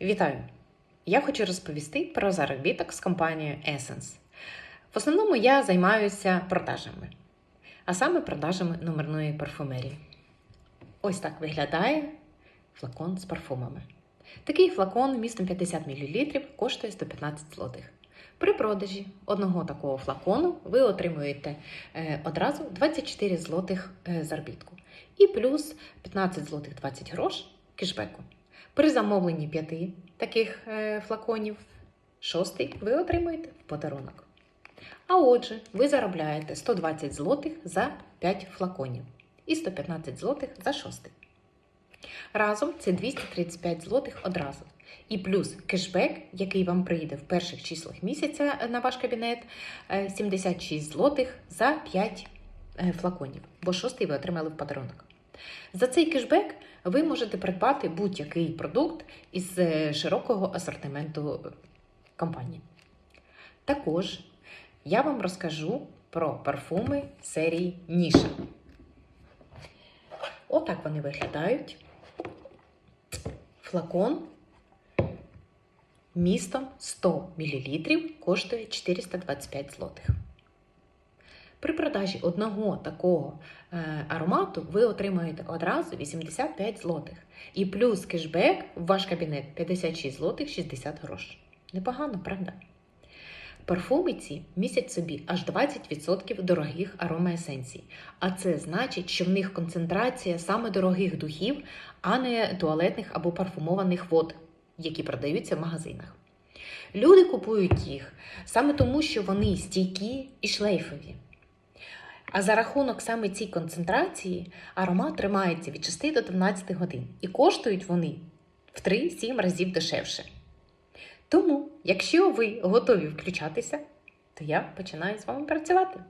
Вітаю! Я хочу розповісти про заробіток з компанією Essence. В основному я займаюся продажами, а саме продажами номерної парфумерії. Ось так виглядає флакон з парфумами. Такий флакон містом 50 мл коштує 115 злотих. При продажі одного такого флакону ви отримуєте е, одразу 24 злотих е, заробітку і плюс 15 злотих 20 грош кешбеку. При замовленні п'яти таких е, флаконів, шостий ви отримуєте в подарунок. А отже, ви заробляєте 120 злотих за 5 флаконів і 115 злотих за шостий. Разом це 235 злотих одразу. І плюс кешбек, який вам прийде в перших числах місяця на ваш кабінет, е, 76 злотих за 5 е, флаконів, бо шостий ви отримали в подарунок. За цей кешбек ви можете придбати будь-який продукт із е, широкого асортименту е, компанії. Також я вам розкажу про парфуми серії Ніша. Отак вони виглядають. Флакон містом 100 мл коштує 425 злотих. При продажі одного такого е, аромату ви отримаєте одразу 85 злотих. І плюс кешбек в ваш кабінет 56 злотих 60 грош. Непогано, правда? Парфуми ці містять собі аж 20% дорогих аромаесенцій. А це значить, що в них концентрація саме дорогих духів, а не туалетних або парфумованих вод, які продаються в магазинах. Люди купують їх саме тому, що вони стійкі і шлейфові. А за рахунок саме цієї концентрації аромат тримається від 6 до 12 годин і коштують вони в 3-7 разів дешевше. Тому, якщо ви готові включатися, то я починаю з вами працювати.